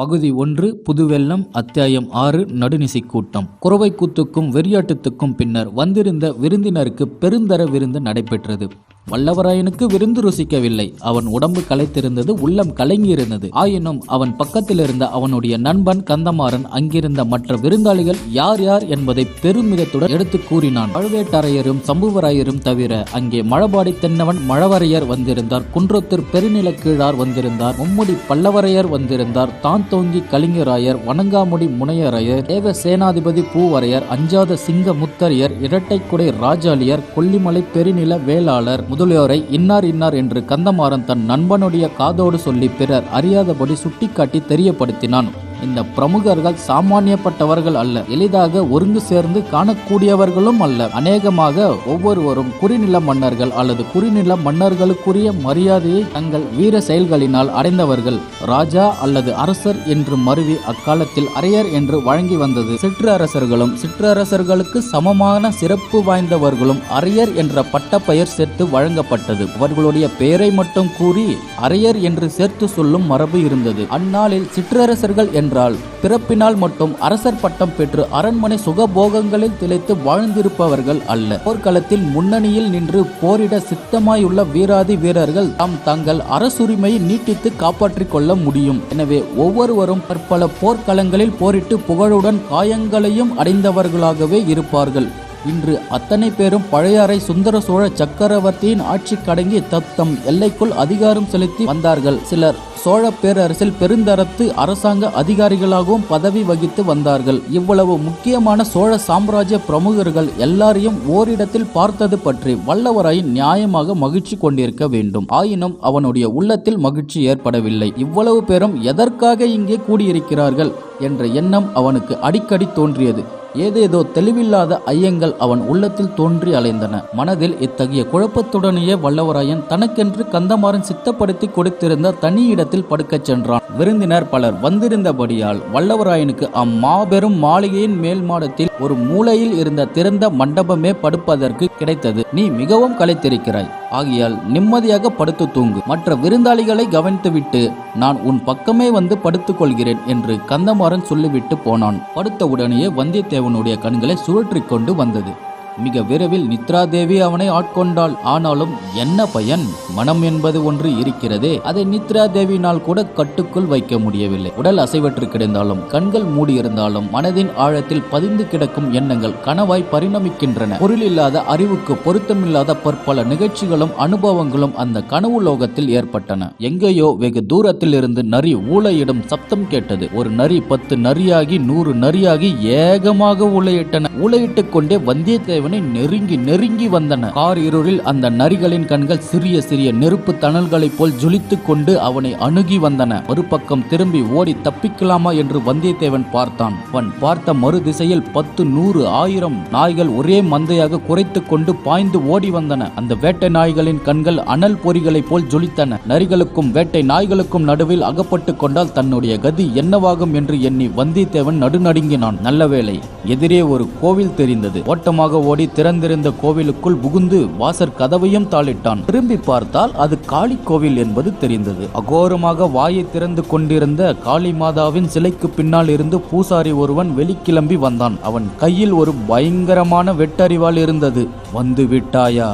பகுதி ஒன்று புதுவெல்லம் அத்தியாயம் ஆறு நடுநிசி கூட்டம் குறவை கூத்துக்கும் வெறியாட்டத்துக்கும் பின்னர் வந்திருந்த விருந்தினருக்கு பெருந்தர விருந்து நடைபெற்றது. வல்லவராயனுக்கு விருந்து ருசிக்கவில்லை. அவன் உடம்பு களைத்திருந்தது உள்ளம் கலங்கியிருந்தது. ஆயினும் அவன் பக்கத்தில் இருந்த அவனுடைய நண்பன் கந்தமாறன் அங்கிருந்த மற்ற விருந்தாளிகள் யார் யார் என்பதை பெருமிதத்துடன் எடுத்து கூறினான். பழுவேட்டரையரும் சம்புவராயரும் தவிர அங்கே மழபாடி தென்னவன் மழவரையர் வந்திருந்தார். குன்றத்தூர் பெருநில கீழார் வந்திருந்தார். மும்முடி பல்லவரையர் வந்திருந்தார். தான் தோங்கி கலிங்கராயர் வணங்காமுடி முனையரையர் தேவ சேனாதிபதி பூவரையர் அஞ்சாத சிங்க முத்தரையர் இரட்டைக்குடை ராஜாளியர் கொல்லிமலை பெருநில வேளாளர் முதலியோரை இன்னார் இன்னார் என்று கந்தமாறன் தன் நண்பனுடைய காதோடு சொல்லி பிறர் அறியாதபடி சுட்டிக்காட்டி தெரியப்படுத்தினான். இந்த பிரமுகர்கள் சாமானியப்பட்டவர்கள் அல்ல. எளிதாக ஒருங்கு சேர்ந்து காணக்கூடியவர்களும் அல்ல. அநேகமாக ஒவ்வொருவரும் குறிநில மன்னர்கள் அல்லது குறுநில மன்னர்களுக்குரிய மரியாதையை தங்கள் வீர செயல்களினால் அடைந்தவர்கள். ராஜா அல்லது அரசர் என்று மருவி அக்காலத்தில் அரையர் என்று வழங்கி வந்தது. சிற்றரசர்களும் சிற்றரசர்களுக்கு சமமான சிறப்பு வாய்ந்தவர்களும் அரையர் என்ற பட்டப்பெயர் சேர்த்து வழங்கப்பட்டது. அவர்களுடைய பெயரை மட்டும் கூறி அரையர் என்று சேர்த்து சொல்லும் மரபு இருந்தது. அந்நாளில் சிற்றரசர்கள் என்ற என்றால் பிறப்பினால் மட்டும் அரசர் பட்டம் பெற்று அரண்மனை சுகபோகங்களில் திளைத்து வாழ்ந்திருப்பவர்கள் அல்ல. போர்க்களத்தில் முன்னணியில் நின்று போரிட சித்தமாயுள்ள வீராதி வீரர்கள் தாம் தங்கள் அரசுரிமையை நீட்டித்து காப்பாற்றிக் கொள்ள முடியும். எனவே ஒவ்வொருவரும் பற்பல போர்க்களங்களில் போரிட்டு புகழுடன் காயங்களையும் அடைந்தவர்களாகவே இருப்பார்கள். இன்று அத்தனை பேரும் பழையாறை சுந்தர சோழ சக்கரவர்த்தியின் ஆட்சி கடங்கி தத்தம் எல்லைக்குள் அதிகாரம் செலுத்தி வந்தார்கள். சிலர் சோழ பேரரசில் பெருந்தரத்து அரசாங்க அதிகாரிகளாகவும் பதவி வகித்து வந்தார்கள். இவ்வளவு முக்கியமான சோழ சாம்ராஜ்ய பிரமுகர்கள் எல்லாரையும் ஓரிடத்தில் பார்த்தது பற்றி வல்லவராயின் நியாயமாக மகிழ்ச்சி கொண்டிருக்க வேண்டும். ஆயினும் அவனுடைய உள்ளத்தில் மகிழ்ச்சி ஏற்படவில்லை. இவ்வளவு பேரும் எதற்காக இங்கே கூடியிருக்கிறார்கள்? என்ற எண்ணம் அவனுக்கு அடிக்கடி தோன்றியது. ஏதேதோ தெளிவில்லாத ஐயங்கள் அவன் உள்ளத்தில் தோன்றி அலைந்தன. மனதில் இத்தகைய குழப்பத்துடனேயே வல்லவராயன் தனக்கென்று கந்தமாறன் சித்தப்படுத்தி கொடுத்திருந்த தனி இடத்தில் படுக்கச் சென்றான். விருந்தினர் பலர் வந்திருந்தபடியால் வல்லவராயனுக்கு அம்மாபெரும் மாளிகையின் மேல் மாடத்தில் ஒரு மூலையில் இருந்த திறந்த மண்டபமே படுப்பதற்கு கிடைத்தது. நீ மிகவும் களைத்திருக்கிறாய். ஆகையால் நிம்மதியாக படுத்து தூங்கு. மற்ற விருந்தாளிகளை கவனித்துவிட்டு நான் உன் பக்கமே வந்து படுத்துக் கொள்கிறேன் என்று கந்தமாறன் சொல்லிவிட்டு போனான். படுத்த உடனேயே வந்தியத்தேவனுடைய கண்களை சுழற்றி கொண்டு வந்தது. மிக விரைவில் நித்ரா தேவி அவனை ஆட்கொண்டாள். ஆனாலும் என்ன பயன்? மனம் என்பது ஒன்று இருக்கிறதே. அதை நித்ரா தேவியினால் கூட கட்டுக்குள் வைக்க முடியவில்லை. உடல் அசைவற்று கிடந்தாலும் கண்கள் மூடியிருந்தாலும் மனதின் ஆழத்தில் பதிந்து கிடக்கும் எண்ணங்கள் கனவாய் பரிணமிக்கின்றன. பொருளில்லாத அறிவுக்கு பொருத்தமில்லாத பற்பல நிகழ்ச்சிகளும் அனுபவங்களும் அந்த கனவு லோகத்தில் ஏற்பட்டன. எங்கேயோ வெகு தூரத்தில் இருந்து நரி ஊளையிடும் சப்தம் கேட்டது. ஒரு நரி பத்து நரியாகி நூறு நரியாகி ஏகமாக ஊழையிட்டன. ஊழையிட்டுக் கொண்டே வந்தியத்தேவன் அவனை நெருங்கி நெருங்கி வந்தன. கார் இருளில் அந்த நரிகளின் கண்கள் சிறிய சிறிய நெருப்பு தணல்களைப் போல் ஜொலித்துக் கொண்டு அவனை அணுகி வந்தன. மறுபக்கம் திரும்பி ஓடி தப்பிக்கலாமா என்று வந்தியத்தேவன் பார்த்தான். அவன் பார்த்த மறு திசையில் பத்து நூறு ஆயிரம் நாய்கள் ஒரே மந்தையாக குறைத்துக் கொண்டு பாய்ந்து ஓடி வந்தன. அந்த வேட்டை நாய்களின் கண்கள் அனல் பொறிகளைப் போல் ஜொலித்தன. நரிகளுக்கும் வேட்டை நாய்களுக்கும் நடுவில் அகப்பட்டு கொண்டால் தன்னுடைய கதி என்னவாகும் என்று எண்ணி வந்தியத்தேவன் நடுநடுங்கினான். நல்லவேளை எதிரே ஒரு கோவில் தெரிந்தது. ஓட்டமாக ஓடி திறந்திருந்த கோவிலுக்குள் புகுந்து வாசற் கதவையும் தாளிட்டான். திரும்பி பார்த்தால் அது காளி கோவில் என்பது தெரிந்தது. அகோரமாக வாயை திறந்து கொண்டிருந்த காளி மாதாவின் சிலைக்கு பின்னால் இருந்து பூசாரி ஒருவன் வெளிக்கிளம்பி வந்தான். அவன் கையில் ஒரு பயங்கரமான வெட்டறிவால் இருந்தது. வந்து விட்டாயா?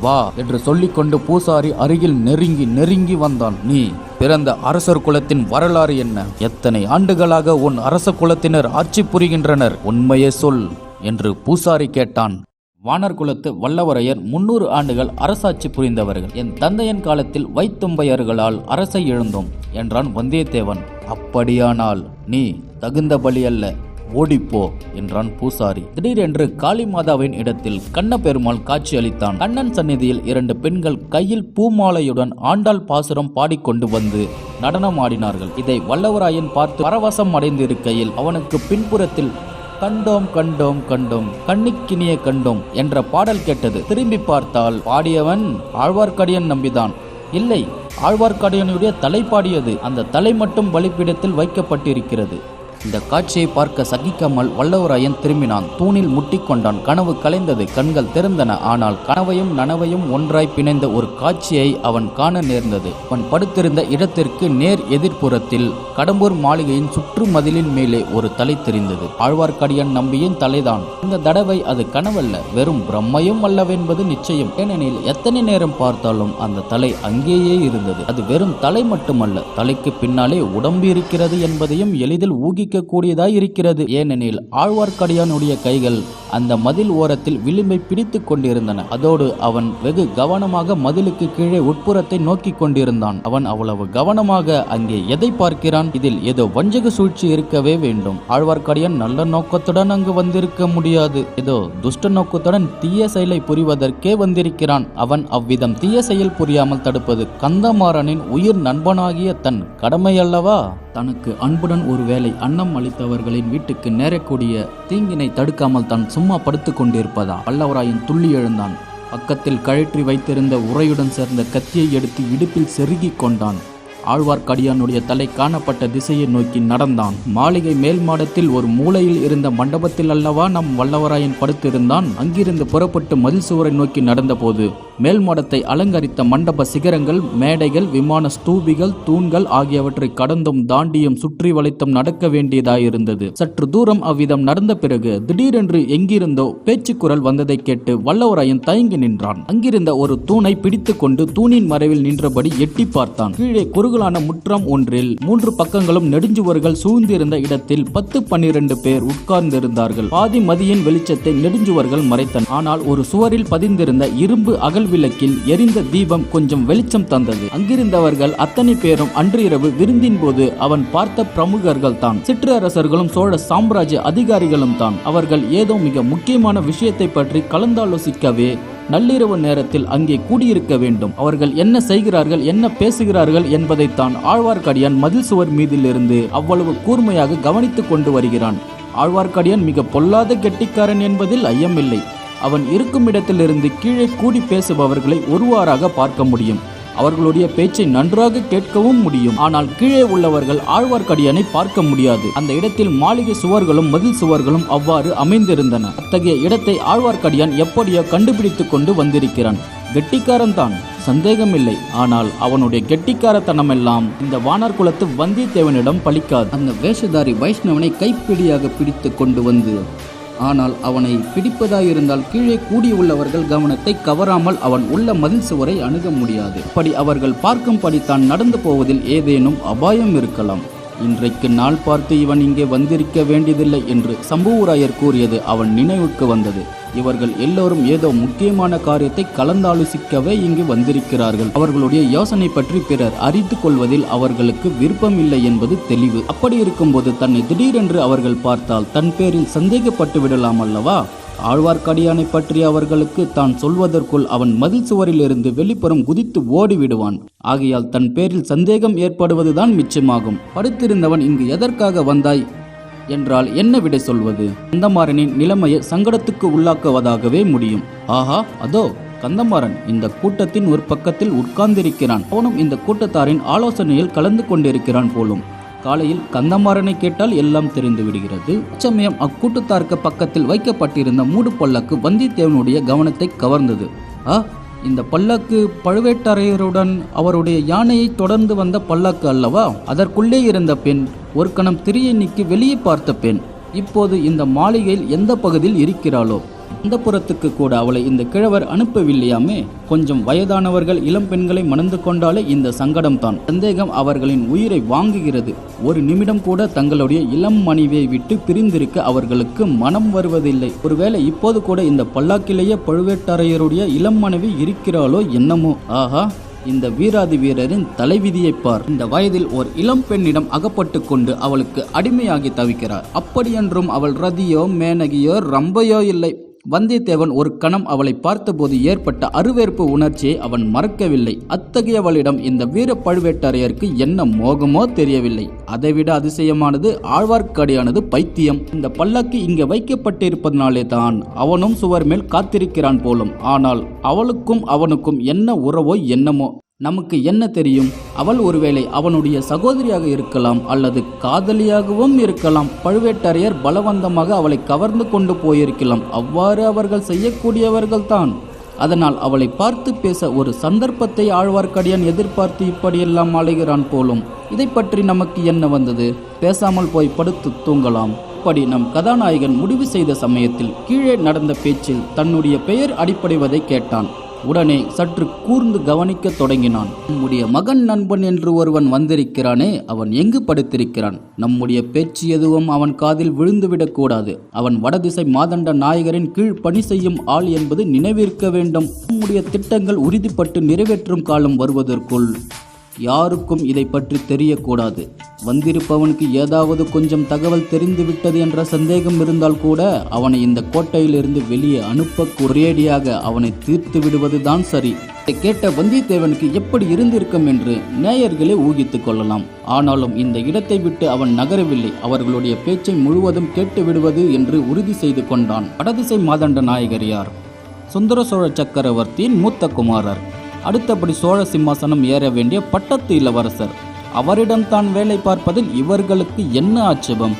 வா என்று சொல்லிக்கொண்டு பூசாரி அருகில் நெருங்கி நெருங்கி வந்தான். நீ பிறந்த அரசர் குலத்தின் வரலாறு என்ன? எத்தனை ஆண்டுகளாக உன் அரச குலத்தினர் ஆட்சி புரிகின்றனர்? உண்மையே சொல். என்று பூசாரி கேட்டான். வானர் குலத்து வல்லவரையர் முன்னூறு ஆண்டுகள் அரசாட்சி புரிந்தவர்கள். என் தந்தையன் காலத்தில் வைத்தும்பையர்களால் அரசை எழுந்தோம் என்றான் வந்தியத்தேவன். அப்படியானால் நீ தகுந்த பலி அல்ல ஓடிப்போ என்றான் பூசாரி. திடீரென்று காளிமாதாவின் இடத்தில் கண்ண பெருமாள் காட்சி அளித்தான். கண்ணன் சந்நிதியில் இரண்டு பெண்கள் கையில் பூமாலையுடன் ஆண்டாள் பாசுரம் பாடிக்கொண்டு வந்து நடனம் ஆடினார்கள் இதை வல்லவராயன் பார்த்து பரவசம் அடைந்திருக்கையில் அவனுக்கு பின்புறத்தில் கண்டோம் கண்டோம் கண்டோம் கண்ணிக்கினிய கண்டோம் என்ற பாடல் கேட்டது. திரும்பி பார்த்தால் பாடியவன் ஆழ்வார்க்கடியன் நம்பிதான். இல்லை ஆழ்வார்க்கடியனுடைய தலை பாடியது அந்த தலை மட்டும் பலிப்பீடத்தில் வைக்கப்பட்டிருக்கிறது. இந்த காட்சியை பார்க்க சகிக்காமல் வல்லவராயன் திரும்பினான். தூணில் முட்டிக்கொண்டான். கனவு கலைந்தது. கண்கள் திறந்தன ஆனால் கனவையும் நனவையும் ஒன்றாய் பிணைந்த ஒரு காட்சியை அவன் காண நேர்ந்தது. அவன் படுத்திருந்த இடத்திற்கு நேர் எதிர்ப்புறத்தில் கடம்பூர் மாளிகையின் சுற்று மதிலின் மேலே ஒரு தலை தெரிந்தது. ஆழ்வார்க்கடியான் நம்பியின் தலைதான். இந்த தடவை அது கனவல்ல. வெறும் பிரம்மையும் அல்லவென்பது நிச்சயம். ஏனெனில் எத்தனை நேரம் பார்த்தாலும் அந்த தலை அங்கேயே இருந்தது. அது வெறும் தலை மட்டுமல்ல. தலைக்கு பின்னாலே உடம்பு இருக்கிறது என்பதையும் எளிதில் ஊகிக்க கூடியதாய் இருக்கிறது ஏனெனில் ஆழ்வார்க்கடியானுடைய கைகள் அந்த மதில் ஓரத்தில் விளிம்பை பிடித்து கொண்டிருந்தன. அதோடு அவன் வெகு கவனமாக மதிலுக்கு கீழே உட்புறத்தை நோக்கி கொண்டிருந்தான். அவன் அவ்வளவு கவனமாக அங்கே எதை பார்க்கிறான்? இதில் ஏதோ வஞ்சக சூழ்ச்சி இருக்கவே வேண்டும். ஆழ்வார்க்கடியான் நல்ல நோக்கத்துடன் அங்கு வந்திருக்க முடியாது. ஏதோ துஷ்ட நோக்கத்துடன் தீய செயலை புரிவதற்கே வந்திருக்கிறான். அவன் அவ்விதம் தீய செயல் புரியாமல் தடுப்பது கந்தமாறனின் உயிர் நண்பனாகிய தன் கடமை அல்லவா? தனக்கு அன்புடன் ஒருவேளை அன்னம் அளித்தவர்களின் வீட்டுக்கு நேரக்கூடிய தீங்கினை தடுக்காமல் தான் சும்மா படுத்துக் கொண்டிருப்பதா பல்லவராயன் துள்ளி எழுந்தான். பக்கத்தில் கழற்றி வைத்திருந்த உரையுடன் சேர்ந்த கத்தியை எடுத்து இடுப்பில் செருகிக் கொண்டான். ஆழ்வார்க்கடியானுடைய தலை காணப்பட்ட திசையை நோக்கி நடந்தான். மாளிகை மேல் மாடத்தில் ஒரு மூலையில் இருந்த மண்டபத்தில் அல்லவா நம் வல்லவராயன் படுத்திருந்தான். அங்கிருந்து புறப்பட்டு மதில் சுவரை நோக்கி நடந்தபோது மேல் மாடத்தை அலங்கரித்த மண்டப சிகரங்கள் மேடைகள் விமான ஸ்தூபிகள் தூண்கள் ஆகியவற்றை கடந்தும் தாண்டியும் சுற்றி வளைத்தும் நடக்க வேண்டியதாயிருந்தது. சற்று தூரம் அவ்விதம் நடந்த பிறகு திடீரென்று எங்கிருந்தோ பேச்சுக்குரல் வந்ததை கேட்டு வல்லவராயன் தயங்கி நின்றான். அங்கிருந்த ஒரு தூணை பிடித்துக்கொண்டு தூணின் மறைவில் நின்றபடி எட்டி பார்த்தான். கீழே குறுகலான முற்றம் ஒன்றில் மூன்று பக்கங்களும் நெடுஞ்சுவர்கள் சூழ்ந்திருந்த இடத்தில் பத்து பன்னிரண்டு பேர் உட்கார்ந்திருந்தார்கள். பாதி மதியின் வெளிச்சத்தை நெடுஞ்சுவர்கள் மறைத்தன ஆனால் ஒரு சுவரில் பதிந்திருந்த இரும்பு அகல் விளக்கில் எரிந்த தீபம் கொஞ்சம் வெளிச்சம் தந்தது. அங்கிருந்தவர்கள் அத்தனை பேரும் அன்று இரவு விருந்தின் போது அவன் பார்த்த பிரமுகர்கள் தான். சிற்றரசர்களும் சோழ சாம்ராஜ்ய அதிகாரிகளும் தான். அவர்கள் ஏதோ மிக முக்கியமான விஷயத்தை பற்றி கலந்தாலோசிக்கவே நள்ளிரவு நேரத்தில் அங்கே கூடியிருக்க வேண்டும். அவர்கள் என்ன செய்கிறார்கள் என்ன பேசுகிறார்கள் என்பதைத்தான் ஆழ்வார்க்கடியான் மதில் சுவர் மீதிலிருந்து அவ்வளவு கூர்மையாக கவனித்துக் கொண்டு வருகிறான். ஆழ்வார்க்கடியான் மிக பொல்லாத கெட்டிக்காரன் என்பதில் ஐயமில்லை. அவன் இருக்கும் இடத்திலிருந்து கீழே கூடி பேசுபவர்களை ஒருவாறாக பார்க்க முடியும். அவர்களுடைய பேச்சை நன்றாக கேட்கவும் முடியும். ஆனால் கீழே உள்ளவர்கள் ஆழ்வார்க்கடியானை பார்க்க முடியாது. அந்த இடத்தில் மாளிகை சுவர்களும் மதில் சுவர்களும் அவ்வாறு அமைந்திருந்தன. அத்தகைய இடத்தை ஆழ்வார்க்கடியான் எப்படியோ கண்டுபிடித்துக் கொண்டு வந்திருக்கிறான். கெட்டிக்காரன் தான். சந்தேகமில்லை. ஆனால் அவனுடைய கெட்டிக்காரத்தனமெல்லாம் இந்த வானர் குலத்து வந்தியத்தேவனிடம் பலிக்காது. அந்த வேஷதாரி வைஷ்ணவனை கைப்பிடியாக பிடித்து கொண்டு வந்து ஆனால் அவனை பிடிப்பதாயிருந்தால் கீழே கூடியுள்ளவர்கள் கவனத்தை கவராமல் அவன் உள்ள மதில் சுவரை அணுக முடியாது. அப்படி அவர்கள் பார்க்கும்படி தான் நடந்து போவதில் ஏதேனும் அபாயம் இருக்கலாம். இன்றைக்கு நாள் பார்த்து இவன் இங்கே வந்திருக்க வேண்டியதில்லை என்று சம்புவராயர் கூறியது அவன் நினைவுக்கு வந்தது. இவர்கள் எல்லோரும் ஏதோ முக்கியமான காரியத்தை கலந்தாலோசிக்கவே இங்கு வந்திருக்கிறார்கள். அவர்களுடைய யோசனை பற்றி பிறர் அறிந்து கொள்வதில் அவர்களுக்கு விருப்பம் இல்லை என்பது தெளிவு. அப்படி இருக்கும்போது தன்னை திடீரென்று அவர்கள் பார்த்தால் தன் பேரில் சந்தேகப்பட்டு விடலாம் அல்லவா? ஆழ்வார்க்கடியானை பற்றி அவர்களுக்கு தான் சொல்வதற்குள் அவன் மதில் சுவரிலிருந்து வெளிப்புறம் குதித்து ஓடிவிடுவான். ஆகையால் தன் பேரில் சந்தேகம் ஏற்படுவதுதான் மிச்சமாகும். படுத்திருந்தவன் இங்கு எதற்காக வந்தாய்? என்றால் என்ன விடை சொல்வது? கந்தமாறனின் நிலைமையை சங்கடத்துக்கு உள்ளாக்குவதாகவே முடியும். ஆஹா அதோ கந்தமாறன் இந்த கூட்டத்தின் ஒரு பக்கத்தில் உட்கார்ந்திருக்கிறான். அவனும் இந்த கூட்டத்தாரின் ஆலோசனையில் கலந்து கொண்டிருக்கிறான் போலும். காலையில் கந்தமாறனை கேட்டால் எல்லாம் தெரிந்து விடுகிறது. அச்சமயம் அக்கூட்டத்தாருக்கு பக்கத்தில் வைக்கப்பட்டிருந்த மூடு பல்லக்கு வந்தியத்தேவனுடைய கவனத்தை கவர்ந்தது. ஆ இந்த பல்லக்கு பழுவேட்டரையருடன் அவருடைய யானையை தொடர்ந்து வந்த பல்லக்கு அல்லவா? அதற்குள்ளே இருந்த பெண் ஒரு கணம் திரியை நீக்கி வெளியே பார்த்த பெண் இப்போது இந்த மாளிகையில் எந்த பகுதியில் இருக்கிறாளோ? அந்த புறத்துக்கு கூட அவளை இந்த கிழவர் அனுப்பவில்லையாமே? கொஞ்சம் வயதானவர்கள் இளம் பெண்களை மணந்து கொண்டாலே இந்த சங்கடம் தான். சந்தேகம் அவர்களின் உயிரை வாங்குகிறது. ஒரு நிமிடம் கூட தங்களுடைய இளம் மனைவியை விட்டு பிரிந்திருக்க அவர்களுக்கு மனம் வருவதில்லை. ஒருவேளை இப்போது கூட இந்த பல்லாக்கிலேயே பழுவேட்டரையருடைய இளம் மனைவி இருக்கிறாளோ என்னமோ? ஆஹா இந்த வீராதி வீரரின் தலைவிதியை பார். இந்த வயதில் ஒரு இளம் பெண்ணிடம் அகப்பட்டு கொண்டு அவளுக்கு அடிமையாகி தவிக்கிறார். அப்படியென்றும் அவள் ரதியோ மேனகியோ ரம்பையோ இல்லை. வந்தியத்தேவன் ஒரு கணம் அவளை பார்த்தபோது ஏற்பட்ட அருவேற்பு உணர்ச்சியை அவன் மறக்கவில்லை. அத்தகையவளிடம் இந்த வீர பழுவேட்டரையருக்கு என்ன மோகமோ தெரியவில்லை. அதைவிட அதிசயமானது ஆழ்வார்க்கடியானது பைத்தியம். இந்த பல்லக்கு இங்கே வைக்கப்பட்டிருப்பதனாலே தான் அவனும் சுவர் மேல் காத்திருக்கிறான் போலும். ஆனால் அவளுக்கும் அவனுக்கும் என்ன உறவோ என்னமோ நமக்கு என்ன தெரியும்? அவள் ஒருவேளை அவனுடைய சகோதரியாக இருக்கலாம் அல்லது காதலியாகவும் இருக்கலாம். பழுவேட்டரையர் பலவந்தமாக அவளை கவர்ந்து கொண்டு போயிருக்கலாம். அவ்வாறு அவர்கள் செய்யக்கூடியவர்கள்தான். அதனால் அவளை பார்த்து பேச ஒரு சந்தர்ப்பத்தை ஆழ்வார்க்கடியான் எதிர்பார்த்து இப்படியெல்லாம் அலைகிறான் போலும். இதை பற்றி நமக்கு என்ன வந்தது? பேசாமல் போய் படுத்து தூங்கலாம். இப்படி நம் கதாநாயகன் முடிவு செய்த சமயத்தில் கீழே நடந்த பேச்சில் தன்னுடைய பெயர் அடிப்படைவதை கேட்டான். உடனே சற்று கூர்ந்து கவனிக்கத் தொடங்கினான். நம்முடைய மகன் நண்பன் என்று ஒருவன் வந்திருக்கிறானே அவன் எங்கு படுத்திருக்கிறான்? நம்முடைய பேச்சு எதுவும் அவன் காதில் விழுந்துவிடக் கூடாது. அவன் வடதிசை மாதண்ட நாயகரின் கீழ் பணி செய்யும் ஆள் என்பது நினைவிருக்க வேண்டும். நம்முடைய திட்டங்கள் உறுதிப்பட்டு நிறைவேற்றும் காலம் வருவதற்குள் யாருக்கும் இதை பற்றி தெரியக்கூடாது. வந்திருப்பவனுக்கு ஏதாவது கொஞ்சம் தகவல் தெரிந்துவிட்டது என்ற சந்தேகம் இருந்தால் கூட அவனை இந்த கோட்டையிலிருந்து வெளியே அனுப்ப ஒரேடியாக அவனை தீர்த்து விடுவதுதான் சரி. இதை கேட்ட வந்தியத்தேவனுக்கு எப்படி இருந்திருக்கும் என்று நேயர்களே ஊகித்துக் கொள்ளலாம். ஆனாலும் இந்த இடத்தை விட்டு அவன் நகரவில்லை. அவர்களுடைய பேச்சை முழுவதும் கேட்டு விடுவது என்று உறுதி செய்து கொண்டான். வடதிசை மாதண்ட நாயகர் யார்? சுந்தர சோழ சக்கரவர்த்தியின் மூத்த குமாரர். அடுத்தபடி சோழ சிம்மாசனம் ஏற வேண்டிய பட்டத்து இளவரசர். அவரிடம் தான் வேலை பார்ப்பதில் இவர்களுக்கு என்ன ஆட்சேபம்?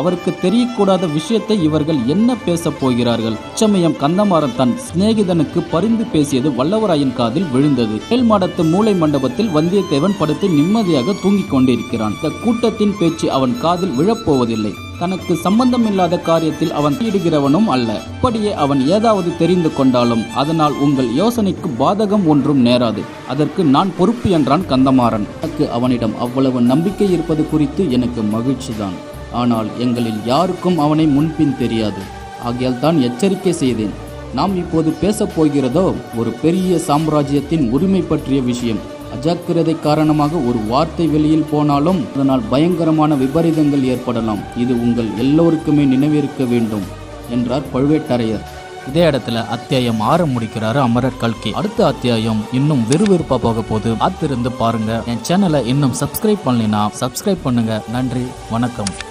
அவருக்கு தெரியக்கூடாத விஷயத்தை இவர்கள் என்ன பேசப் போகிறார்கள்? சமயம் கந்தமாறன் தன் சிநேகிதனுக்கு பரிந்து பேசியது வல்லவராயன் காதில் விழுந்தது. மேல் மாடத்து மூளை மண்டபத்தில் வந்தியத்தேவன் படுத்து நிம்மதியாக தூங்கிக் கொண்டிருக்கிறான். இந்த கூட்டத்தின் பேச்சு அவன் காதில் விழப்போவதில்லை. தனக்கு சம்பந்தமில்லாத காரியத்தில் அவன் ஈடுகிறவனும் அல்ல. இப்படியே அவன் ஏதாவது தெரிந்து கொண்டாலும் அதனால் உங்கள் யோசனைக்கு பாதகம் ஒன்றும் நேராது. அதற்கு நான் பொறுப்பு என்றான் கந்தமாறன். எனக்கு அவனிடம் அவ்வளவு நம்பிக்கை இருப்பது குறித்து எனக்கு மகிழ்ச்சிதான். ஆனால் எங்களில் யாருக்கும் அவனை முன்பின் தெரியாது. ஆகையால் தான் எச்சரிக்கை செய்தேன். நாம் இப்போது பேசப் போகிறதோ ஒரு பெரிய சாம்ராஜ்யத்தின் உரிமை பற்றிய விஷயம். அஜாக்கிரதை காரணமாக ஒரு வார்த்தை வெளியில் போனாலும் அதனால் பயங்கரமான விபரீதங்கள் ஏற்படலாம். இது உங்கள் எல்லோருக்குமே நினைவிருக்க வேண்டும் என்றார் பழுவேட்டரையர். இதே இடத்துல அத்தியாயம் ஆற முடிக்கிறாரு அமரர் கல்கி. அடுத்த அத்தியாயம் இன்னும் விறுவிறுப்பா போக போது பார்த்திருந்து பாருங்க. என் சேனலை இன்னும் சப்ஸ்கிரைப் பண்ணலைன்னா சப்ஸ்கிரைப் பண்ணுங்க. நன்றி வணக்கம்.